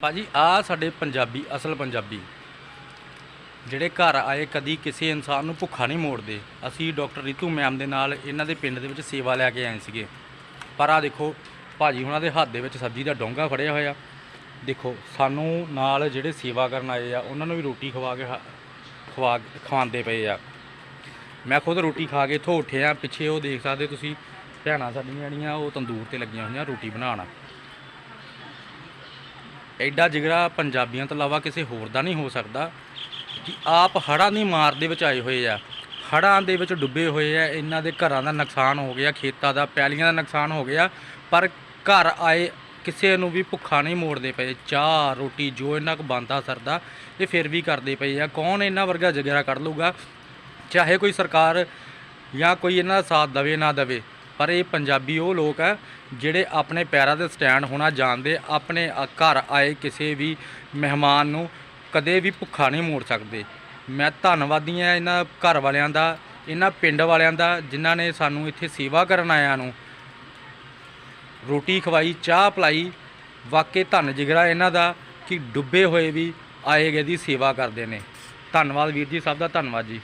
ਭਾਜੀ ਆ ਸਾਡੇ ਪੰਜਾਬੀ, ਅਸਲ ਪੰਜਾਬੀ। ਜਿਹੜੇ ਘਰ ਆਏ, ਕਦੀ ਕਿਸੇ ਇਨਸਾਨ ਨੂੰ ਭੁੱਖਾ ਨਹੀਂ ਮੋੜਦੇ। ਅਸੀਂ ਡਾਕਟਰ ਰੀਤੂ ਮੈਮ ਦੇ ਨਾਲ ਇਹਨਾਂ ਦੇ ਪਿੰਡ ਦੇ ਵਿੱਚ ਸੇਵਾ ਲੈ ਕੇ ਆਏ ਸੀਗੇ। ਪਰ ਆ ਦੇਖੋ, ਭਾਜੀ ਉਹਨਾਂ ਦੇ ਹੱਥ ਦੇ ਵਿੱਚ ਸਬਜ਼ੀ ਦਾ ਡੋਂਗਾ ਫੜਿਆ ਹੋਇਆ। ਦੇਖੋ, ਸਾਨੂੰ ਨਾਲ ਜਿਹੜੇ ਸੇਵਾ ਕਰਨ ਆਏ ਆ, ਉਹਨਾਂ ਨੂੰ ਵੀ ਰੋਟੀ ਖਵਾ ਕੇ ਹ- ਖਵਾ ਖਵਾਉਂਦੇ ਪਏ ਆ। ਮੈਂ ਖੁਦ ਰੋਟੀ ਖਾ ਕੇ ਇੱਥੋਂ ਉੱਠਿਆ, ਪਿੱਛੇ ਉਹ ਦੇਖ ਸਕਦੇ ਤੁਸੀਂ, ਭੈਣਾਂ ਸਾਡੀਆਂ ਜਿਹੜੀਆਂ, ਉਹ ਤੰਦੂਰ ਤੇ ਲੱਗੀਆਂ ਹੋਈਆਂ ਰੋਟੀ ਬਣਾਉਣ। ਐਡਾ ਜਿਗਰਾ ਪੰਜਾਬੀਆਂ ਤੋਂ ਇਲਾਵਾ ਕਿਸੇ ਹੋਰ ਦਾ ਨਹੀਂ ਹੋ ਸਕਦਾ ਕਿ ਆਪ ਹੜ੍ਹਾਂ ਦੀ ਮਾਰ ਦੇ ਵਿੱਚ ਆਏ ਹੋਏ ਆ। ਹੜ੍ਹਾਂ ਦੇ ਵਿੱਚ ਡੁੱਬੇ ਹੋਏ ਆ। ਇਹਨਾਂ ਦੇ ਘਰਾਂ ਦਾ ਨੁਕਸਾਨ ਹੋ ਗਿਆ, ਖੇਤਾਂ ਦਾ, ਪੈਲੀਆਂ ਦਾ ਨੁਕਸਾਨ ਹੋ ਗਿਆ। ਪਰ ਘਰ ਆਏ ਕਿਸੇ ਨੂੰ ਵੀ ਭੁੱਖਾ ਨਹੀਂ ਮੋੜਦੇ ਪਏ। ਚਾਹ, ਰੋਟੀ ਜੋ ਇਹਨਾਂ ਕੋ ਬੰਦਾ ਸਰਦਾ, ਇਹ ਫਿਰ ਵੀ ਕਰਦੇ ਪਏ ਆ। ਕੌਣ ਇਹਨਾਂ ਵਰਗਾ ਜਿਗਰਾ ਕਰ ਲੂਗਾ ਚਾਹੇ ਕੋਈ ਸਰਕਾਰ ਜਾਂ ਕੋਈ ਇਹਨਾਂ ਦਾ ਸਾਥ ਦਵੇ, ਨਾ ਦਵੇ। ਪਰ ਇਹ ਪੰਜਾਬੀ ਉਹ ਲੋਕ ਆ ਜਿਹੜੇ ਆਪਣੇ ਪੈਰਾਂ ਤੇ ਸਟੈਂਡ ਹੋਣਾ ਜਾਣਦੇ, ਆਪਣੇ ਘਰ ਆਏ ਕਿਸੇ ਵੀ ਮਹਿਮਾਨ ਨੂੰ ਕਦੇ ਵੀ ਭੁੱਖਾ ਨਹੀਂ ਮੋੜ ਸਕਦੇ। ਮੈਂ ਧੰਨਵਾਦੀ ਹਾਂ ਇਹਨਾਂ ਘਰ ਵਾਲਿਆਂ ਦਾ, ਇਹਨਾਂ ਪਿੰਡ ਵਾਲਿਆਂ ਦਾ, ਜਿਨ੍ਹਾਂ ਨੇ ਸਾਨੂੰ ਇੱਥੇ ਸੇਵਾ ਕਰਨ ਆਇਆਂ ਨੂੰ। ਰੋਟੀ ਖਵਾਈ, ਚਾਹ ਪਲਾਈ, ਵਾਕਈ ਧੰਨ ਜਿਗਰਾ ਇਹਨਾਂ ਦਾ ਕਿ ਡੁੱਬੇ ਹੋਏ ਵੀ ਆਏ ਗਏ ਦੀ ਸੇਵਾ ਕਰਦੇ ਨੇ। ਧੰਨਵਾਦ ਵੀਰ ਜੀ, ਸਭ ਦਾ ਧੰਨਵਾਦ ਜੀ।